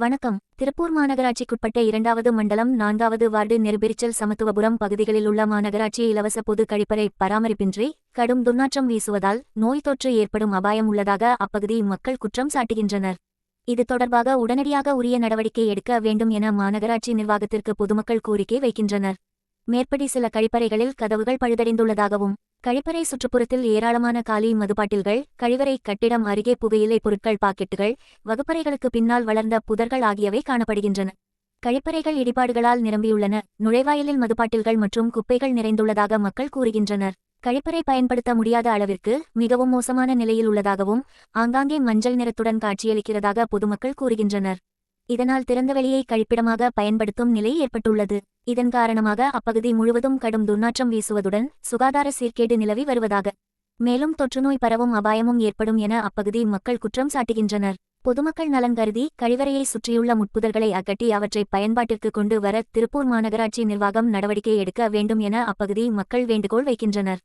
வணக்கம். திருப்பூர் மாநகராட்சிக்குட்பட்ட இரண்டாவது மண்டலம் நான்காவது வார்டு நெருபெரிச்சல் சமத்துவபுரம் பகுதிகளில் உள்ள மாநகராட்சி இலவச பொது கழிப்பறை பராமரிப்பின்றி கடும் துர்நாற்றம் வீசுவதால் நோய் தொற்று ஏற்படும் அபாயம் உள்ளதாக அப்பகுதி மக்கள் குற்றம் சாட்டுகின்றனர். இது தொடர்பாக உடனடியாக உரிய நடவடிக்கை எடுக்க வேண்டும் என மாநகராட்சி நிர்வாகத்திற்கு பொதுமக்கள் கோரிக்கை வைக்கின்றனர். மேற்படி சில கழிப்பறைகளில் கதவுகள் பழுதடைந்துள்ளதாகவும் கழிப்பறை சுற்றுப்புறத்தில் ஏராளமான காலி மதுபாட்டில்கள் கழிவறை கட்டிடம் அருகே புகையிலை பொருட்கள் பாக்கெட்டுகள் வகுப்பறைகளுக்கு பின்னால் வளர்ந்த புதர்கள் ஆகியவை காணப்படுகின்றன. கழிப்பறைகள் இடிபாடுகளால் நிரம்பியுள்ளன. நுழைவாயிலில் மதுபாட்டில்கள் மற்றும் குப்பைகள் நிறைந்துள்ளதாக மக்கள் கூறுகின்றனர். கழிப்பறை பயன்படுத்த முடியாத அளவிற்கு மிகவும் மோசமான நிலையில் உள்ளதாகவும் ஆங்காங்கே மஞ்சள் நிறத்துடன் காட்சியளிக்கிறதாக பொதுமக்கள் கூறுகின்றனர். இதனால் திறந்தவெளியை கழிப்பிடமாக பயன்படுத்தும் நிலை ஏற்பட்டுள்ளது. இதன் காரணமாக அப்பகுதி முழுவதும் கடும் துர்நாற்றம் வீசுவதுடன் சுகாதார சீர்கேடு நிலவி வருவதாக. மேலும் தொற்றுநோய் பரவும் அபாயமும் ஏற்படும் என அப்பகுதி மக்கள் குற்றம் சாட்டுகின்றனர். பொதுமக்கள் நலன் கருதி கழிவறையை சுற்றியுள்ள முட்புதர்களை அகட்டி அவற்றை பயன்பாட்டிற்கு கொண்டு வர திருப்பூர் மாநகராட்சி நிர்வாகம் நடவடிக்கை எடுக்க வேண்டும் என அப்பகுதி மக்கள் வேண்டுகோள் வைக்கின்றனர்.